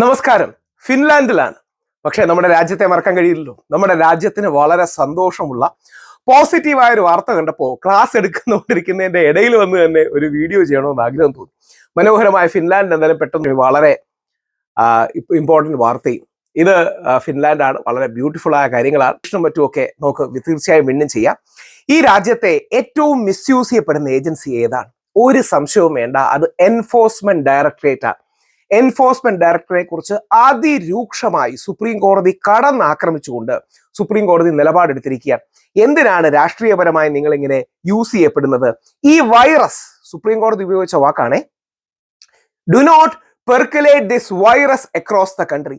നമസ്കാരം. ഫിൻലാൻഡിലാണ്. പക്ഷെ നമ്മുടെ രാജ്യത്തെ മറക്കാൻ കഴിയില്ലല്ലോ. നമ്മുടെ രാജ്യത്തിന് വളരെ സന്തോഷമുള്ള പോസിറ്റീവായ ഒരു വാർത്ത കണ്ടപ്പോൾ ക്ലാസ് എടുക്കുന്നുകൊണ്ടിരിക്കുന്നതിന്റെ ഇടയിൽ വന്ന് തന്നെ ഒരു വീഡിയോ ചെയ്യണമെന്ന് ആഗ്രഹം തോന്നി. മനോഹരമായ ഫിൻലാൻഡ് എന്തായാലും പെട്ടെന്ന് വളരെ ഇമ്പോർട്ടന്റ് വാർത്തയും. ഇത് ഫിൻലാൻഡാണ്. വളരെ ബ്യൂട്ടിഫുൾ ആയ കാര്യങ്ങളാണ്. ഇഷ്ടം മറ്റുമൊക്കെ നമുക്ക് തീർച്ചയായും വീണ്ടും ചെയ്യാം. ഈ രാജ്യത്തെ ഏറ്റവും മിസ്യൂസ് ചെയ്യപ്പെടുന്ന ഏജൻസി ഏതാണ്? ഒരു സംശയവും വേണ്ട. അത് എൻഫോഴ്സ്മെന്റ് ഡയറക്ടറേറ്റ് ആണ് എൻഫോഴ്സ്മെന്റ് ഡയറക്ടറെ കുറിച്ച് അതിരൂക്ഷമായി സുപ്രീം കോടതി കടന്നാക്രമിച്ചുകൊണ്ട് സുപ്രീം കോടതി നിലപാടെടുത്തിരിക്കുകയാണ്. എന്തിനാണ് രാഷ്ട്രീയപരമായി നിങ്ങൾ ഇങ്ങനെ യൂസ് ചെയ്യപ്പെടുന്നത്? ഈ വൈറസ് സുപ്രീം കോടതി ഉപയോഗിച്ച വാക്കാണേ. Do not percolate this virus across the country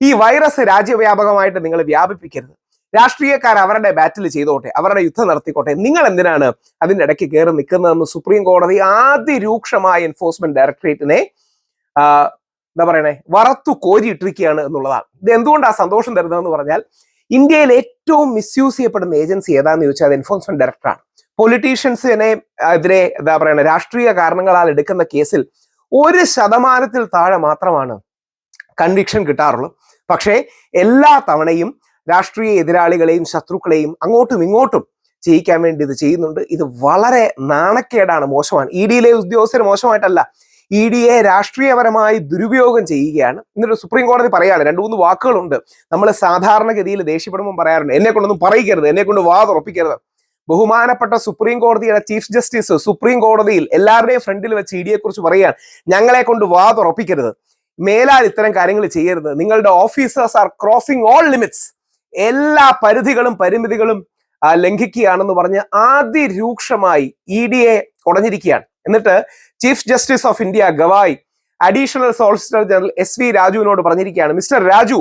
ഈ വൈറസ് രാജ്യവ്യാപകമായിട്ട് നിങ്ങൾ വ്യാപിപ്പിക്കരുത്. രാഷ്ട്രീയക്കാർ അവരുടെ ബാറ്റിൽ ചെയ്തോട്ടെ അവരുടെ യുദ്ധം നടത്തിക്കോട്ടെ. നിങ്ങൾ എന്തിനാണ് അതിനിടയ്ക്ക് കയറി നിൽക്കുന്നതെന്ന് സുപ്രീം കോടതി അതിരൂക്ഷമായ എൻഫോഴ്സ്മെന്റ് ഡയറക്ടറേറ്റിനെ എന്താ പറയണേ? വറത്തു കോരിയിട്ടിരിക്കുകയാണ് എന്നുള്ളതാണ്. ഇത് എന്തുകൊണ്ടാണ് സന്തോഷം തരുന്നതെന്ന് പറഞ്ഞാൽ ഇന്ത്യയിൽ ഏറ്റവും മിസ്യൂസ് ചെയ്യപ്പെടുന്ന ഏജൻസി ഏതാന്ന് ചോദിച്ചാൽ അത് എൻഫോഴ്സ്മെന്റ് ഡയറക്ടറാണ് പൊളിറ്റീഷ്യൻസിനെ എതിരെ എന്താ പറയണേ രാഷ്ട്രീയ കാരണങ്ങളാൽ എടുക്കുന്ന കേസിൽ ഒരു ശതമാനത്തിൽ താഴെ മാത്രമാണ് കൺവിക്ഷൻ കിട്ടാറുള്ളൂ. പക്ഷേ എല്ലാ തവണയും രാഷ്ട്രീയ എതിരാളികളെയും ശത്രുക്കളെയും അങ്ങോട്ടും ഇങ്ങോട്ടും ചെയ്യിക്കാൻ വേണ്ടി ഇത് ചെയ്യുന്നുണ്ട്. ഇത് വളരെ നാണക്കേടാണ് മോശമാണ്. ഇ ഡിയിലെ ഉദ്യോഗസ്ഥർ മോശമായിട്ടല്ല. ഇ ഡിയെ രാഷ്ട്രീയപരമായി ദുരുപയോഗം ചെയ്യുകയാണ്. എന്നിട്ട് സുപ്രീം കോടതി പറയാണ് രണ്ടു മൂന്ന് വാക്കുകളുണ്ട്. നമ്മൾ സാധാരണഗതിയിൽ ദേഷ്യപ്പെടുമ്പോൾ പറയാറുണ്ട് എന്നെ കൊണ്ടൊന്നും പറയിക്കരുത് എന്നെ കൊണ്ട് വാതുറപ്പിക്കരുത് ബഹുമാനപ്പെട്ട സുപ്രീം കോടതിയുടെ ചീഫ് ജസ്റ്റിസ് സുപ്രീം കോടതിയിൽ എല്ലാവരുടെയും ഫ്രണ്ടിൽ വെച്ച് ഇ ഡിയെ കുറിച്ച് പറയുകയാണ് ഞങ്ങളെ കൊണ്ട് വാതുറപ്പിക്കരുത് മേലാൽ ഇത്തരം കാര്യങ്ങൾ ചെയ്യരുത്. നിങ്ങളുടെ officers are crossing all limits. എല്ലാ പരിധികളും പരിമിതികളും ലംഘിക്കുകയാണെന്ന് പറഞ്ഞ് അതിരൂക്ഷമായി ഇ ഡി എ കുടഞ്ഞിരിക്കുകയാണ് എന്നിട്ട് chief justice of India Gavai additional solicitor general S V രാജുവിനോട് പറഞ്ഞിരിക്കുകയാണ് mister Raju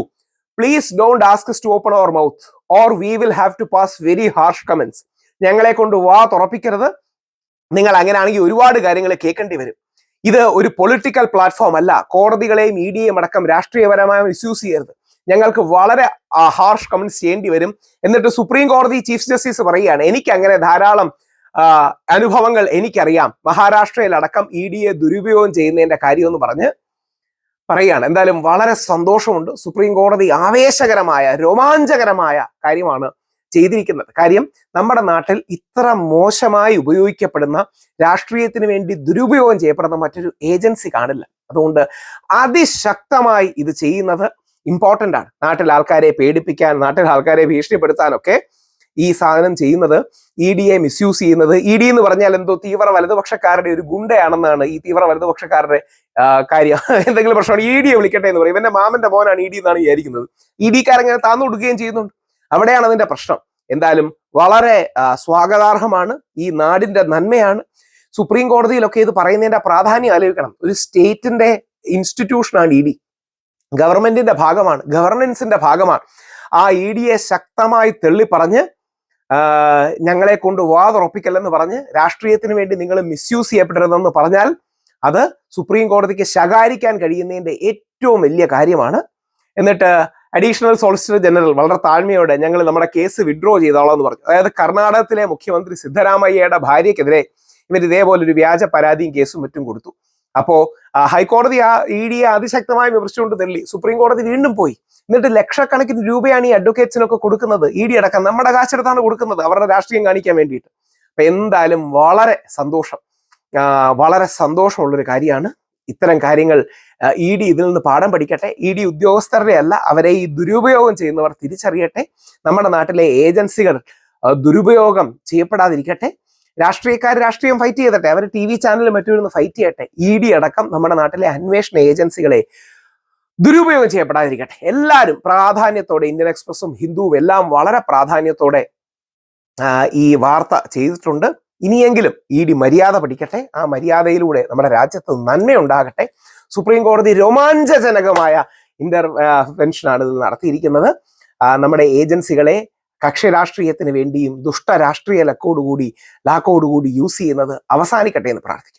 please don't ask to open our mouth or we will have to pass very harsh comments ഞങ്ങളെ കൊണ്ട് വാ തുറപ്പിക്കരുത്. നിങ്ങൾ അങ്ങനെയാണെങ്കിൽ ഒരുപാട് കാര്യങ്ങൾ കേൾക്കേണ്ടി വരും. ഇത് ഒരു പൊളിറ്റിക്കൽ പ്ലാറ്റ്ഫോം അല്ല. കോടതികളെയും ഇ ഡി എം അടക്കം രാഷ്ട്രീയപരമായ മിസ്യൂസ് ചെയ്യരുത്. ഞങ്ങൾക്ക് വളരെ ഹാർഷ് കമന്റ്സ് ചെയ്യേണ്ടി വരും. എന്നിട്ട് സുപ്രീം കോടതി ചീഫ് ജസ്റ്റിസ് പറയുകയാണ് എനിക്ക് അങ്ങനെ ധാരാളം അനുഭവങ്ങൾ എനിക്കറിയാം. മഹാരാഷ്ട്രയിലടക്കം ഇ ഡിയെ ദുരുപയോഗം ചെയ്യുന്നതിന്റെ കാര്യമെന്ന് പറഞ്ഞ് പറയുകയാണ്. എന്തായാലും വളരെ സന്തോഷമുണ്ട്. സുപ്രീം കോടതി ആവേശകരമായ രോമാഞ്ചകരമായ കാര്യമാണ് ചെയ്തിരിക്കുന്നത്. കാര്യം നമ്മുടെ നാട്ടിൽ ഇത്ര മോശമായി ഉപയോഗിക്കപ്പെടുന്ന രാഷ്ട്രീയത്തിന് വേണ്ടി ദുരുപയോഗം ചെയ്യപ്പെടുന്ന മറ്റൊരു ഏജൻസി കാണില്ല. അതുകൊണ്ട് അതിശക്തമായി ഇത് ചെയ്യുന്നത് ഇമ്പോർട്ടന്റ് ആണ്. നാട്ടിൽ ആൾക്കാരെ പേടിപ്പിക്കാൻ നാട്ടിൽ ആൾക്കാരെ ഭീഷണിപ്പെടുത്താനൊക്കെ ഈ സാധനം ചെയ്യുന്നത് ഇ ഡിയെ മിസ്യൂസ് ചെയ്യുന്നത്. ഇ ഡി എന്ന് പറഞ്ഞാൽ എന്തോ തീവ്ര വലതുപക്ഷക്കാരുടെ ഒരു ഗുണ്ടയാണെന്നാണ് ഈ തീവ്ര വലതുപക്ഷക്കാരുടെ കാര്യം. എന്തെങ്കിലും പ്രശ്നമാണ് ഇ ഡിയെ വിളിക്കട്ടെ എന്ന് പറയും. ഇവന്റെ മാമന്റെ മോനാണ് ഇ ഡി എന്നാണ് വിചാരിക്കുന്നത്. ഇ ഡിക്കാരങ്ങനെ താന്നു കൊടുക്കുകയും ചെയ്യുന്നുണ്ട്. അവിടെയാണ് അതിന്റെ പ്രശ്നം. എന്തായാലും വളരെ സ്വാഗതാർഹമാണ്. ഈ നാടിന്റെ നന്മയാണ്. സുപ്രീം കോടതിയിലൊക്കെ ഇത് പറയുന്നതിന്റെ പ്രാധാന്യം ആലോചിക്കണം. ഒരു സ്റ്റേറ്റിന്റെ ഇൻസ്റ്റിറ്റ്യൂഷനാണ് ഇ ഡി ഗവൺമെന്റിന്റെ ഭാഗമാണ് ഗവർണൻസിന്റെ ഭാഗമാണ്. ആ ഇ ഡിയെ ശക്തമായി തെള്ളി പറഞ്ഞ് ആ, ഞങ്ങളെ കൊണ്ട് വാതുറപ്പിക്കല്ലെന്ന് പറഞ്ഞ് രാഷ്ട്രീയത്തിന് വേണ്ടി നിങ്ങൾ മിസ്യൂസ് ചെയ്യപ്പെടരുതെന്ന് പറഞ്ഞാൽ അത് സുപ്രീം കോടതിക്ക് ശകാരിക്കാൻ കഴിയുന്നതിന്റെ ഏറ്റവും വലിയ കാര്യമാണ്. എന്നിട്ട് അഡീഷണൽ സോളിസിറ്റർ ജനറൽ വളരെ താഴ്മയോടെ ഞങ്ങൾ നമ്മുടെ കേസ് വിഡ്രോ ചെയ്തോളാം എന്ന് പറഞ്ഞു. അതായത് കർണാടകത്തിലെ മുഖ്യമന്ത്രി സിദ്ധരാമയ്യയുടെ ഭാര്യയ്ക്കെതിരെ ഇവർ ഇതേപോലൊരു വ്യാജ പരാതിയും കേസും മറ്റും കൊടുത്തു. അപ്പോ ഹൈക്കോടതി ആ ഇ ഡിയെ അതിശക്തമായി വിമർശിച്ചുകൊണ്ട് തള്ളി സുപ്രീം കോടതി വീണ്ടും പോയി. എന്നിട്ട് ലക്ഷക്കണക്കിന് രൂപയാണ് ഈ അഡ്വക്കേറ്റ്സിനൊക്കെ കൊടുക്കുന്നത്. ഇ ഡി അടക്കം നമ്മുടെ കാശെടുത്താണ് കൊടുക്കുന്നത്. അവരുടെ രാഷ്ട്രീയം കാണിക്കാൻ വേണ്ടിയിട്ട്. അപ്പൊ എന്തായാലും വളരെ സന്തോഷം. വളരെ സന്തോഷമുള്ളൊരു കാര്യമാണ്. ഇത്തരം കാര്യങ്ങൾ ഇ ഡി ഇതിൽ നിന്ന് പാഠം പഠിക്കട്ടെ. ഇ ഡി ഉദ്യോഗസ്ഥരുടെ അല്ല അവരെ ഈ ദുരുപയോഗം ചെയ്യുന്നവർ തിരിച്ചറിയട്ടെ. നമ്മുടെ നാട്ടിലെ ഏജൻസികൾ ദുരുപയോഗം ചെയ്യപ്പെടാതിരിക്കട്ടെ. രാഷ്ട്രീയക്കാർ രാഷ്ട്രീയം ഫൈറ്റ് ചെയ്തട്ടെ അവർ ടി വി ചാനലിൽ മറ്റൊരു ഫൈറ്റ് ചെയ്യട്ടെ. ഇ ഡി അടക്കം നമ്മുടെ നാട്ടിലെ അന്വേഷണ ഏജൻസികളെ ദുരുപയോഗം ചെയ്യപ്പെടാതിരിക്കട്ടെ. എല്ലാവരും പ്രാധാന്യത്തോടെ ഇന്ത്യൻ എക്സ്പ്രസും ഹിന്ദുവും എല്ലാം വളരെ പ്രാധാന്യത്തോടെ ഈ വാർത്ത ചെയ്തിട്ടുണ്ട്. ഇനിയെങ്കിലും ഇ ഡി മര്യാദ പഠിക്കട്ടെ. ആ മര്യാദയിലൂടെ നമ്മുടെ രാജ്യത്ത് നന്മയുണ്ടാകട്ടെ. സുപ്രീം കോടതി രോമാഞ്ചജനകമായ ഇന്റർവെൻഷനാണ് ഇത് നടത്തിയിരിക്കുന്നത്. നമ്മുടെ ഏജൻസികളെ കക്ഷി രാഷ്ട്രീയത്തിന് വേണ്ടിയും ദുഷ്ട രാഷ്ട്രീയ ലക്കോടുകൂടി ലാക്കോടുകൂടി യൂസ് ചെയ്യുന്നത് അവസാനിക്കട്ടെ എന്ന് പ്രാർത്ഥിക്കാം